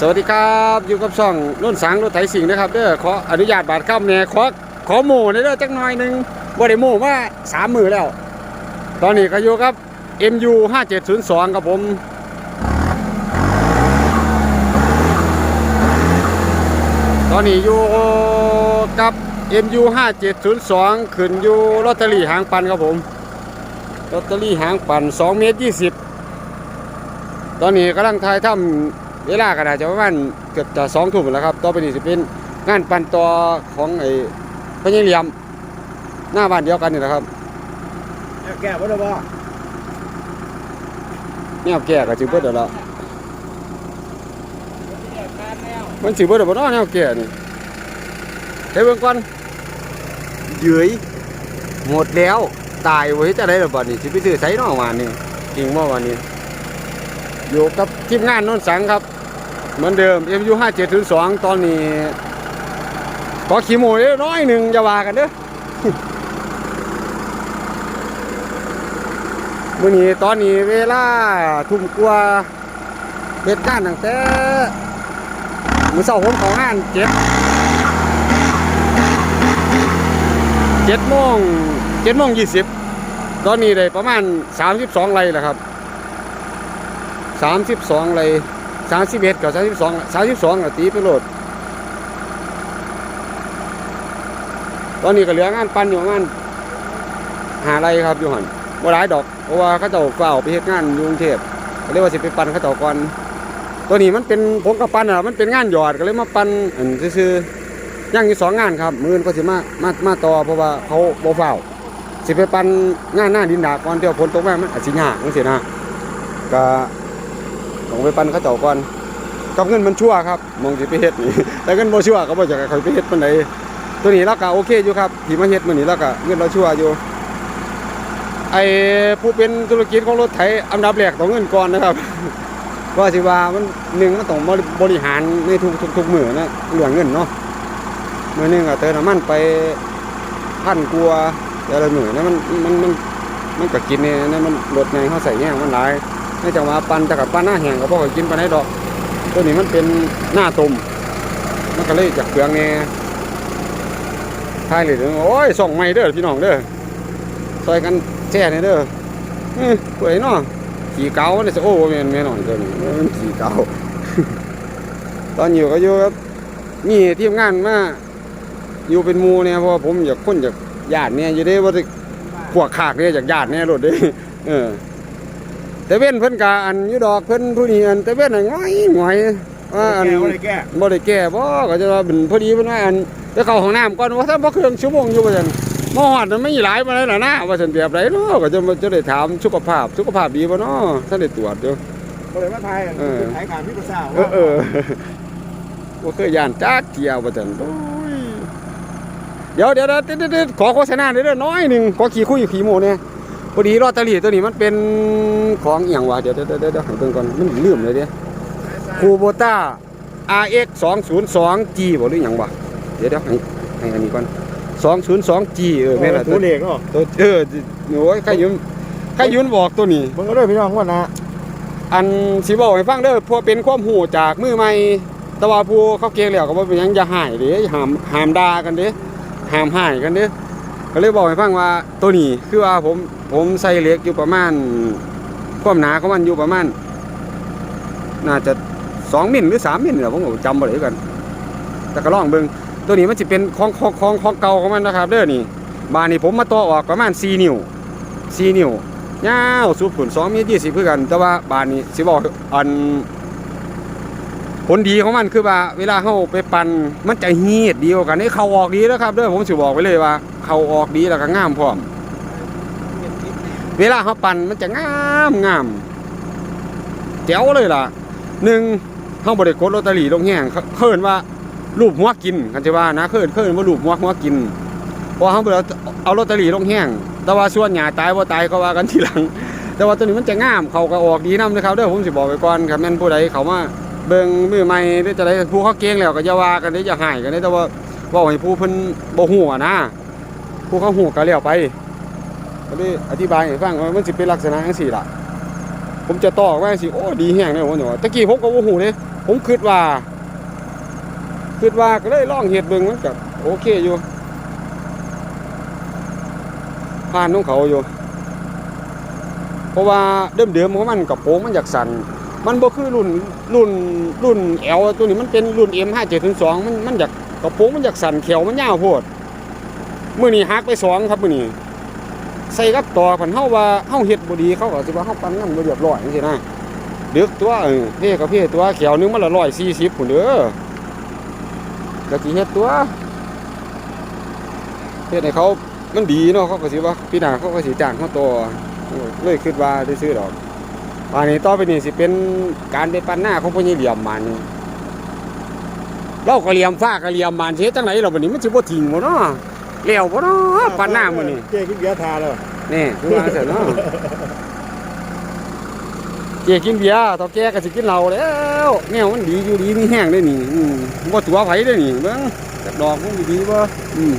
สวัสดีครับอยู่กับช่องนุ่นสังรถไถสิงนะครับเด้อขออนุญาตบาดข้ามแหน่ขอขอหมู่หน่อยเด้อจักหน่อยหนึ่งบ่ได้หมู่มาสามมือแล้ว ตอนนี้ก็อยู่กับ MU 5702ครับผมตอนนี้อยู่กับ MU 5702ขึ้นอยู่ลอตเตอรี่หางปันครับผมลอตเตอรี่หางปัน2เมตร20 ตอนนี้กำลังทายทำ เวลากันอาจจะประมาณเกือบจะสองทุ่มแล้วครับต่อไปนี้จะเป็นงานปั่นต่อของไอ้พญาเหลี่ยมหน้าบ้านเดียวกันนี่แหละครับแก่บ่ได้บ่แนวแก่ก็จือเบิดแล้วล่ะมันจือเบิดแล้วบ่เนาะแนวแก่นี่เฮ้ยเบิ่งก่อนเยือยหมดแล้วตายไว้จะได้หรือบ่นี่สิไปซื้อไสเนาะวันนี้จริงบ่วันนี้ อยู่กับทีมงานโนนสังครับ เหมือนเดิม MU 5702 ตอนนี้ขอขี้โมยน้อยหนึ่งอย่าว่ากันเด้อมื้อนี้ตอนนี้เวลาทุ่มกว่าเฮ็ดงานตั้งแต่มือเช้าผมข้างานเจ็ดเจ็ดโมงเจ็ดโมงยี่สิบตอนนี้ได้ประมาณสามสิบสองไร่แล้วครับสามสิบสองไร สามสิบเอ็ดกับสามสิบสองสามสิบสองตีไปโหลด ตอนนี้ก็เหลืองานปั้นอยู่ประมาณหาไรครับอยู่หันบ่หลายดอก เพราะว่าเขาเจ้าเฝ้าไปเฮ็ดงานอยู่กรุงเทพก็เลยว่าสิไปปั่นเขาเจ้าก่อนตัวนี้มันเป็นผมกับปั่นอะมันเป็นงานหยอดก็เลยมาปั่นอันซื่อๆย่างอยู่สองงานครับ มือนก็สิมามามาต่อเพราะว่าเขาบเฝ้าสิไปปันงานหน้าดินดาก่อนเดี๋ยวฝนตกมามันอาจสิยากจังซี่นะก็ ต้องไปปันเขาเจ้าก่อนกับเงินมันชั่วครับมองสิไปเฮ็ดนี่แต่เงินบ่ชั่วก็บ่อยากให้เขาไปเฮ็ดปานใดตัวนี้ราก็โอเคอยู่ครับที่มาเฮ็ดมื้อนี้ราก็เงินเราชั่วอยู่ไอ้ผู้เป็นธุรกิจของรถไถอันดับแรกต้องเงินก่อนนะครับก็สิว่ามันหนึ่งมันต้องบริหารในทุกทุกทุกมือนะเรื่องเงินเนาะมือหนึงอะเติมน้ำมันไปพันกลัวาแต่ละมือนะมันมันมันมันก็กินเนี่ยนะมันรถไงเขาใส่แง่มันหลาย ในจังหวะปันแต่กับปันหน้าแห้งก็พอกินไปได้ดอก ตัวนี้มันเป็นหน้าตุ่มมันก็เลยจากเปลืองแง่ท้ายเลยเด้อโอ้ยส่องไม่เด้อพี่น้องเด้อซอยกันแช่นี่เด้อเอ้ยป่วยเนาะขี่เกาเนี่ยโอ้แม่นแม่นอนตัวนี้มันขี่เกาตอนอยู่ก็อยู่ครับมีทีมงานมาอยู่เป็นหมูเนี่ยเพราะว่าผมอยากคนอยากญาติเนี่ยอยู่เด้ว่าจะพวกขากเนี่ยอยากญาติเนี่ยรถเด้เออ แต่เว้นเพิ่นกาอันอยู่ดอกเพิ่นผู้นี้อันแต่เว้นอันง่อยง่อยว่าอันแก่บ่ได้แก่บ่ได้แก้บ่ก็จะว่าเป็นพอดีเพิ่นว่าอันจะเข้าห้องน้ำก่อนว่าถ้าบ่เครื่องชั่วโมงอยู่ว่าซั่นมาฮอดมันไม่หลายมาแล้วล่ะนะว่าซั่นแบบไรเนาะก็จะมาจะได้ถามสุขภาพสุขภาพดีบ่เนาะท่านได้ตรวจอยู่บ่ได้มาถ่ายกันเออถ่ายการพี่ภาษาเออเออบ่เคยย่านจักเที่ยวว่าซั่นโอ้ยเดี๋ยวเดี๋ยวเดี๋ยวเดี๋ยวเดี๋ยวขอโฆษณาหน่อยเด้อน้อยหนึงขอขี้คุยขี้โมเนี่ย พอดีลอตเตอรี่ตัวนี้มันเป็นของอีหยังวะเดี๋ยวเดี๋ยวเดี๋ยวเดี๋ยวให้เบิ่งก่อนมันลืมเลยเด้คูโบต้า RX 202 G บ่หรือหยังวะเดี๋ยวเดี๋ยวให้ให้อันนี้ก่อน202 G เออแม่นละตัตัววเลขเนาะตัวเออโอ้ยใครยืมใครยืมบอกตัวนี้เบิ่งก็ได้พี่น้องว่านะอันสิบอกให้ฟังเด้อพวกเป็นความหูจากมือใหม่แต่ว่าผู้เขาเก่งแล้วก็บ่เป็นหยังอย่าหายเด้อย่าห้ามห้ามด่ากันเด้ห้ามหายกันเด้ ก็เลยบอกให้ฟังว่าตัวนี้คือว่าผมผมใส่เหล็กอยู่ประมาณความหนาของมันอยู่ประมาณ น่าจะสองมิลหรือสามมิลเนี่ยผมก็จำบ่ได้กัน แต่ก็ลองเบิงตัวนี้มันจะเป็นของของของของเก่าของมันนะครับ เด้อนี่บานนี้ผมมาต่อออกประมาณ4นิ้ว4นิ้วยาวสุดผล2เมตร20คือกัน แต่ว่าบานนี้สิบอกอันผลดีของมันคือว่าเวลาเฮาไปปั่นมันจะเฮีดเดีกว่ากันนี่เขาออกดีนะครับเด้อผมสิบอกไว้เลยว่า เข้าออกดีแล้วก็งามพร้อม เวลาเฮาปั่นมันจะงามงามแจ๋วเลยล่ะหนึ่งเขาบริโกดลอตเตอรี่ลงแห้งเขินว่ารูปหัวกินกันจะว่านะเขินเขินว่ารูปหัวหัวกินเพราะเขาบริเอาลอตเตอรี่ลงแห้ง แต่ว่าส่วนหยาตายว่าตายก็ว่ากันทีหลัง แต่ว่าตัวนี้มันจะงามเขาก็ออกดีนำนะครับเด้อผมสิบอกไว้ก่อนครับแม่นผู้ใดเขามาเบิ่งมือใหม่หรือจะได้ผู้เขาเก่งแล้วก็อย่าว่ากันเด้ออย่าหายกันเด้แต่ว่าว่าให้ผู้เพิ่นบ่ฮู้อะนะ ผู้เขาฮู้ก็แล้วไปก็เลยอธิบายให้ฟังว่ามันสิเป็นลักษณะจังซี่ล่ะ ผมจะต่อไว้สิโอ้ดีแห้งเลยผมจะว่าตะกี้ผมก็บ่ฮู้เด้ผมคิดว่าคิดว่าก็เลยลองเฮ็ดเบิ่งมันก็โอเคอยู่ผ่านของเขาอยู่ เพราะว่าเดิมๆของมันกับโปรงมันอยากสั่นมันบ่คือรุ่นรุ่นรุ่น L ตัวนี้มันเป็นรุ่น M 5702มันมันอยากกระโปรงมันอยากสั่นแขวมันยาวโพด มื้อนี้หักไปสองครับมื้อนี้ใส่กับต่อพันเฮาว่าเฮาเฮ็ดบ่ดีเขาก็สิว่าเฮาปั้นงานบ่เรียบร้อยจังซี่นะดึกตัวเออเพ่กับเพ่ตัวเขียวนึงมันละ140พุ่นเด้อก็สิเฮ็ดตัวเฮ็ดให้เขามันดีเนาะเขาก็สิว่าพี่หน้าเขาก็สิจ้างเฮาต่อเลยคิดว่าได้ซื้อดอกอันนี้ต่อไปนี่สิเป็นการไปปั้นหน้าของพ่อใหญ่เหลี่ยมมันเราก็เหลี่ยมฟ้าก็เหลี่ยมมันเฮ็ดจังไดล่ะบัดนี้มันสิบ่ทิ้งบ่เนาะ แล้วบ่เนาะปั้นหน้ามื้อนี้เจ๊กินเบียร์ทาแล้วนี่คือว่าเสร็จเนาะเจ๊กินเบียร์ต่อแกก็สิกินเหล้าแล้วแนวมันดีอยู่ดีมีแห้งได้นี่อืมบ่ตัวไผได้นี่เบิ่งจักดอกมันดีๆบ่อืม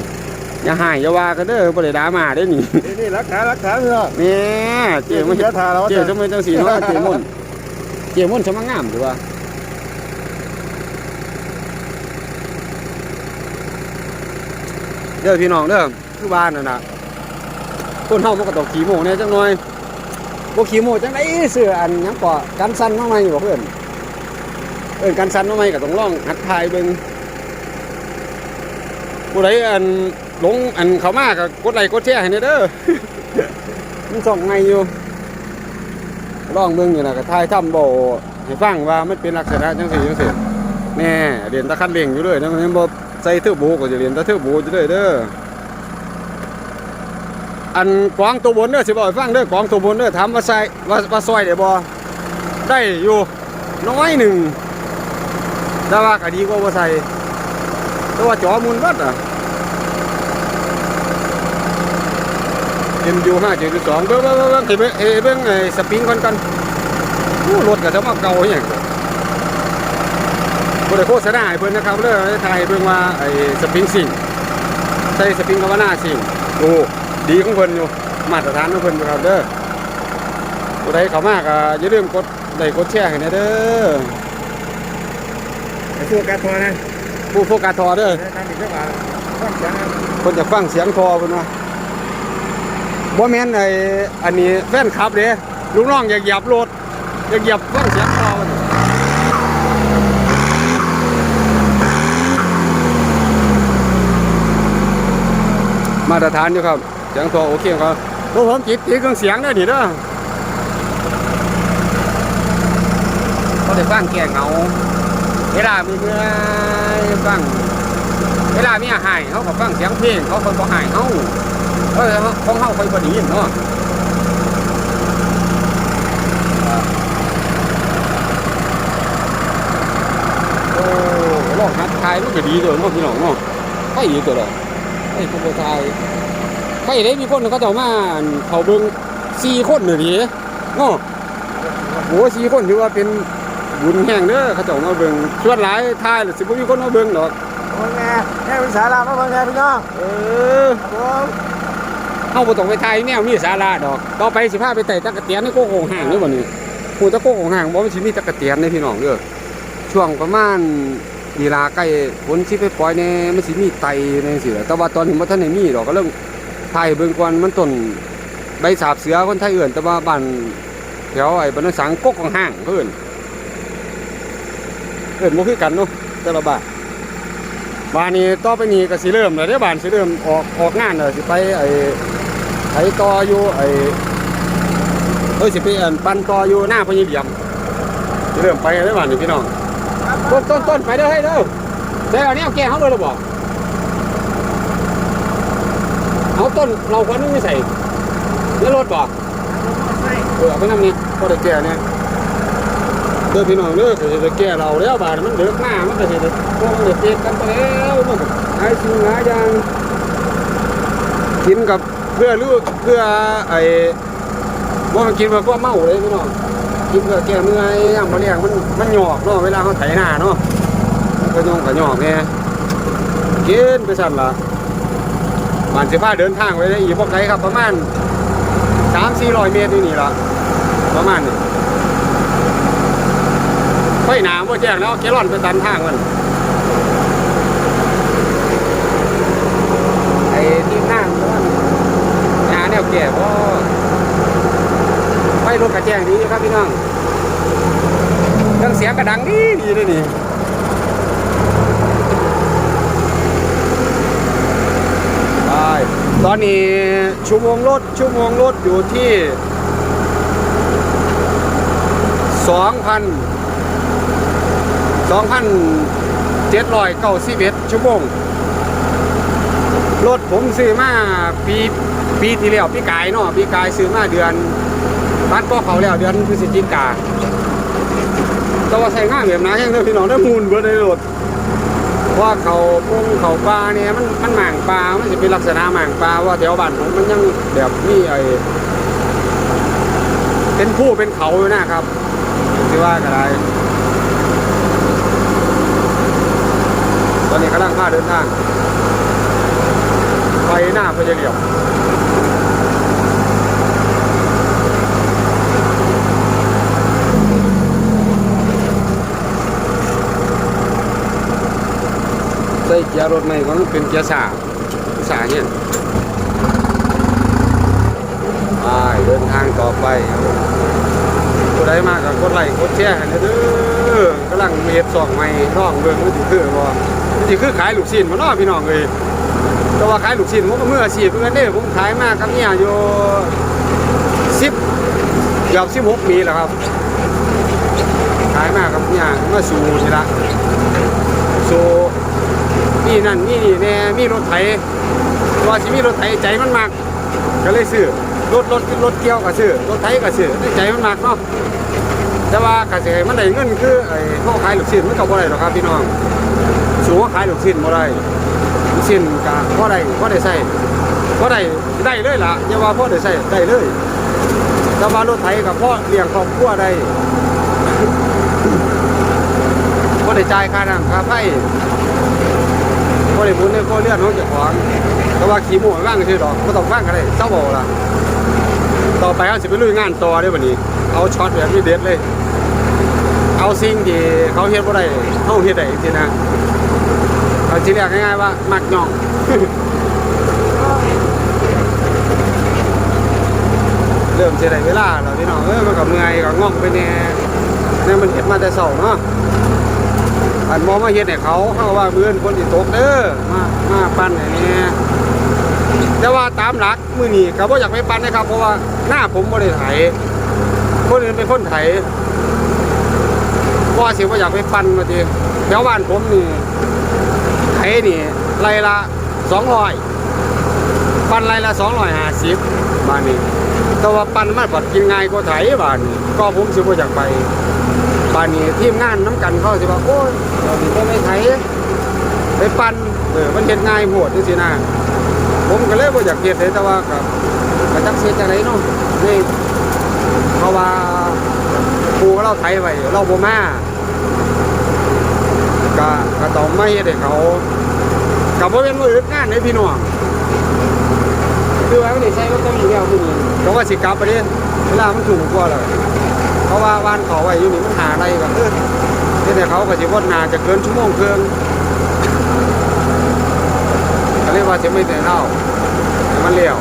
อย่าหายอย่าว่ากันเด้อบ่ได้ด่ามาได้นี่นี่นี่รักษารักษาเถอะแหม่เจ๊เจ๊มันเบียร์ทาแล้วเจ๊ทำไมจังสีเนาะเจ๊มุ่นเจ๊มุ่นสมังงามถือว่า เด้อพี่น้องเด้อคือบ้านนั่นน่ะคนเฮามันก็ต้องขี้โมเนี่ยจังหน่อยบ่ขี้โมจังได๋เสื้ออันหยังก็กันสั่นมาใหม่อยู่เพิ่นเอิ้นกันสั่นมาใหม่ก็ต้องลองหัดถ่ายเบิ่งผู้ใดอันหลงอันเขามาก็กดไลค์กดแชร์ให้เด้อมันส่องไงอยู่ลองเบิ่งอยู่นะก็ทายถ้ำบ่ให้ฟังว่ามันเป็นลักษณะจังซี่จังซี่แน่เรียนตะคันเร่งอยู่เลยนะมันยังบ่ ใส่เทอร์โบก็จะเรียนแตะเทอร์โบอยู่เลยเด้ออันกวางตัวบนเด้อสิบอกให้ฟังเด้อกวางตัวบนเด้อถามว่าใส่ว่าว่าซอยได้บ่ได้อยู่น้อยหนึ่งแต่ว่าก็ดีกว่าบ่ใส่แต่ว่าจอมุนวัดอะเอ็มยูห้าเจ็ดสองเบิ้งเบิ้งเบิ้งเบิ้งเบิ้งเอ้ยเบิ้งไอ้สปริงก่อนกันรถก็จะมาเก่าอย่าง บริโภคษณาให้เพิ่นนะครับเรื่องไทยเบิ่งว่าไอ้สปริงสิ่งใส่สปริงคำว่าหน้าสิ่งโอ้ดีของเพิ่นอยู่มาตรฐานของเพิ่นอยู่ครับเด้อผู้ใดเข้ามาก็อย่าลืมกดไลค์กดแชร์ให้นะเด้อไอ้สู้การทอนะผู้โฟกัสทอเด้อทำอีกแล้วมาฟังเสียงคนจะฟังเสียงทอเพิ่นว่าบ่แม่นไอ้อันนี้แฟนคลับเด้ลูกน้องอยากเหยียบรถอยากเหยียบฟังเสียงทอเพิ่น มาตรฐานอยู่ครับเสียงทอโอเคครับพวกผมจิตติเครื่องเสียงได้นี่เด้อเขาได้ฟังแก่เหงา เวลามีเมื่อฟังเวลามีอาหารเขาก็ฟังเสียงเพลงเขาคนก็หายเขาเออของเขาคอยบไดีเนาะโอ้ลองหัดทายมันก็ดีเลยเนาะพี่น้องเนาะใครดีตัวเลย ไอ้คนไทยใครได้มีคนเขาเจ้ามาเขาเบิ่งสี่คนเลยดิเนาะโอ้สี่คนถือว่าเป็นบุญแห่งเด้อเขาเจ้ามาเบิ่งส่วนหลายทายหรือสิบ่มีคนมาเบิ่งดอกโอ้ยแม่แม่เป็นสารามาเพิ่งแม่พี่น้องเออโอ้ยเฮาบ่ต้องไปไทยแนวมีสาระดอกต่อไปสิพาไปไต่ตะกะเตียนในโคกของห่างเด้อบัดนี้ผู้ตะโคกของห่างบ่มันสิมีตะกะเตียนเด้อพี่น้องเด้อช่วงประมาณ เวลาใกล้ฝนสิไปปล่อยแน่มันสิมีไตในจังซี่แหละแต่ว่าตอนนี้บ่ทันได้มีดอกก็เริ่มไทยเบิ่งก่อนมันต้นใบสาบเสือคนไทยเอื่นแต่ว่าบ้านแถวไอ้บ้านสังกกของห่างเพิ่อนเอิ้นบ่คือกันเนาะแต่ละบ้านบ้านนี้ต่อไปนี้ก็สิเริ่มแล้วเด้บ้านสิเริ่มออกออกงานแล้วสิไปไอ้ไถต่ออยู่ไอ้เอ้ยสิไปอันปันต่ออยู่หน้าพญเหลี่ยมสิเริ่มไปแล้วเด้อบ้านนี้พี่น้อง ต้นต้นต้นไปเด้อให้เด้อแต่เอาแนวแก้เฮาเลยหรือบ่เอาต้นเราควันไม่ใส่ในรถบ่เออเอาไปนำนี่ก็ได้แก้เนี่ยเด้อพี่น้องเด้อก็สิได้แก้เราแล้วบาดมันเดือกหน้ามันก็สิได้พวกมันได้เตีกันไปแล้วมันก็หายสิ่งหลายอย่างกินกับเพื่อลูกเพื่อไอ้บ่มันกินเพื่อความเมาเลยพี่น้อง กินเพื่อแก้เมื่อยยามบ่เลี้ยงมันมันหยอกเนาะเวลาเขาไถนาเนาะมันก็ยงก็หยอกแน่กินไปสั่นละมันสิพาเดินทางไปได้อีกบ่ไกลครับประมาณ3-400เมตรนี่นี่ละประมาณนี้ไฟหนาบ่แจ้งแล้วแกลลอนไปตันทางมันไอ้ที่นั่งมันหาแนวแก่บ่ไฟรถกระแจงดีครับพี่น้องเครื่องเสียงกระดังดีดีเลยนี่ไปตอนนี้ชั่วโมงรถชั่วโมงรถอยู่ที่สองพันสองพันเจ็ดร้อยเก้าสิบเอ็ดชั่วโมงรถผมซื้อมาปีปีที่แล้วปีกายเนาะปีกายซื้อมาเดือน บ้านก็เขาแล้วเดือนพฤศจิกาแต่ว่าใส่ง่ายแบบนั้นยังเด้อพี่น้องได้มูลเบิดในรถว่าเขาปงเขาปลาเนี่ยมันมันหมางปลามันจะเป็นลักษณะหมางปลาว่าแถวบ้านผมมันยังแบบนี่ไอเป็นผู้เป็นเขาอยู่นะครับที่ว่ากันไรตอนนี้กำลังพาเดินทางไปหน้าพญาเหลี่ยม เกียร์รถใหม่ก็มันเป็นเกียร์สาสาเนี่ยไปเดินทางต่อไปครับผู้ใดมากกับกดไลค์กดแชร์ให้เด้อกำลังเฮ็ดซองใหม่น้องเบิ่งมันสิคือบ่มันสิคือขายลูกชิ้นบ่เนาะพี่น้องเอ้ยแต่ว่าขายลูกชิ้นผมก็มืออาชีพเหมือนกันเด้ผมขายมากครับเนี่ยอยู่สิบเกือบสิบหกปีแล้วครับขายมากครับเนี่ยมาสู่ทีละสู่ นี่นั่นนี่นี่แน่มีรถไถว่าสิมีรถไถใจมันมากก็เลยซื้อรถรถรถเกี่ยวก็ซื้อรถไถก็ซื้อใจมันมากเนาะแต่ว่ากสิให้มันได้เงินคือไอ้เขาขายลูกชิ้นมันก็บ่ได้หรอกครับพี่น้องสูงว่าขายลูกชิ้นบ่ได้สิ้นกะพ่อได้พ่อได้ใส่พ่อได้ได้เลยล่ะอย่าว่าพ่อได้ใส่ได้เลยแต่ว่ารถไถกับพ่อเลี้ยงครอบครัวได้พ่อได้จ่ายค่าน้ำค่าไฟ พ่อได้บุญในพ่อเลือน้องเจ้าของแต่ว่าขี่หมูว่างคือดอกก็ต้องว่างกันเลยเศร้าเบาล่ะต่อไปเขาสิไปลุยงานต่อเด้วันนี้ เอาช็อตแบบนี้เด็ดเลย เอาสิ่งที่เขาเฮ็ดบ่ได้เขาเฮ็ดได้จริงนะเอาทีเรียกง่ายๆว่ามักย่องเริ่มเสียดายเวลาแล้วพี่น้องเอ้ยมันก็เมื่อยก็ง่องไปแน่เนี่ยมันเห็ดมาแต่เสาเนาะ อันมองมาเห็ดให้เขาเขาว่ามือนคนที่ตกเด้อมามาปั้นให้แน่แต่ว่าตามหลักมือนี้ก็บ่อยากไปปั้นนะครับ เพราะว่าหน้าผมบ่ได้ไถคนอื่นเป็นคนไถเพราะว่าสิบ่อยากไปปั้นมาทีแถวบ้านผมนี่ไถนี่ไรละสองร้อยปันไรละสองร้อยห้าสิบบาทนี้แต่ว่าปันมันปัดกินง่ายกว่าไถบาทนี้ก็ผมเสิบ่อยากไปานนี้ทีมงานน้ำกันเขาสิว่าโอ้ยเราสิบ่ไม่ไถไปปันเออมันเห็นง่ายโหดนี่สินะผมก็เลยบ่อยากเฮ็ดเลยแต่ว่ากับกระจักเสียจังไรเนาะนี่เพราะว่าครูเราไถไว้เราบ่มาก็ก็ต้องไม่เฮ็ดให้เขากับว่าเป็นมืออึดงานในพี่น้องคือว่าไม่ได้ใช้ก็ต้องมีแล้วมื้อนี้ก็ว่าสิกลับไปเด้เวลามันถูกกว่าแล้ว เพราะว่าบ้านเขาไว้อยู่นี่มันหาอะไรก็เออเฮ็ดให้เขาก็สิวนนาจะเกินชั่วโมงครึ่งก็เรียกว่าจะไม่แต่เล่าให้มันเลี้ยว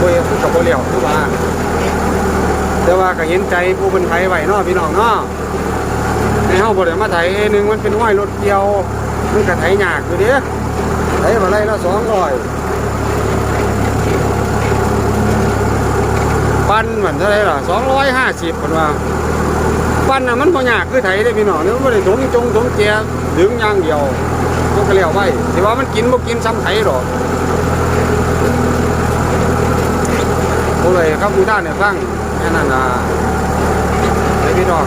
บ่เฮ็ดคือกับเลี้ยวคือว่าแต่ว่าก็เห็นใจผู้เป็นไทยไหวเนาะพี่น้องเนาะในเฮาบ่ได้มาไถหนึ่งมันเป็นห้อยรถเกี่ยวมันก็ไถยากอยู่เด้ไถบ่ไรละ200 ปั้นมันเท่าไหร่ล่ะ250เพิ่นว่าปั้นน่ะมันบ่ยากคือไถได้พี่น้องเนี่ยมันบ่ได้ถมจงถมแจดึงอย่างเดียวมันก็เล้วไว้สิว่ามันกินบ่กินซ้ำไถหรอกบ่เลยครับผู้ด้านเนี่ยฟังแค่นั้นนะเดี๋ยวพี่น้อง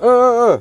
เออ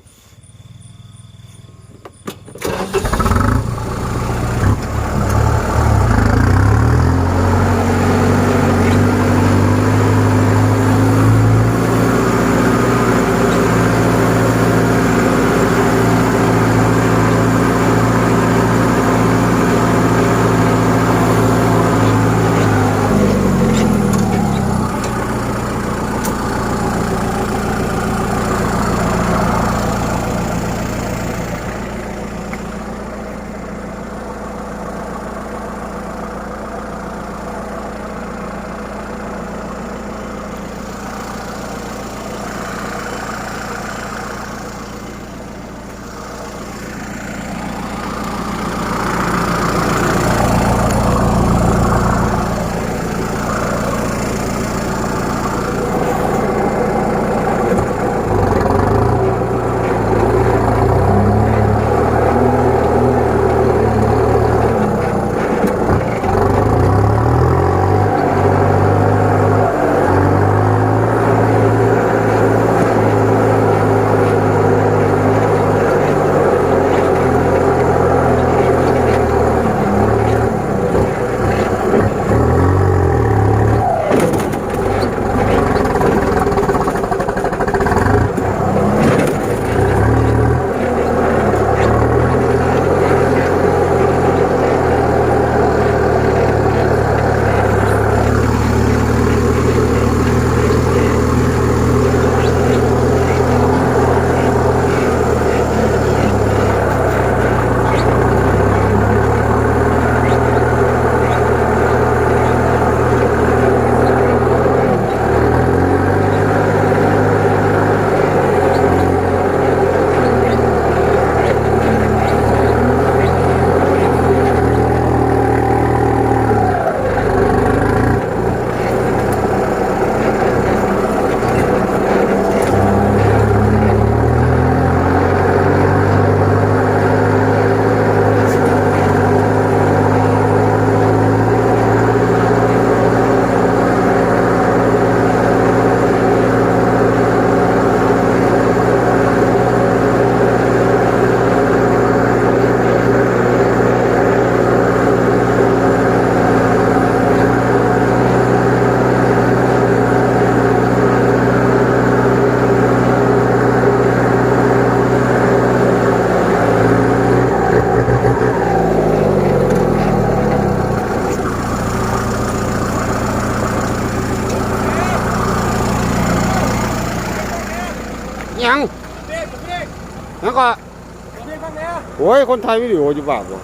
โอ้ยคนไทยวิดีโออยู่บ้าบ่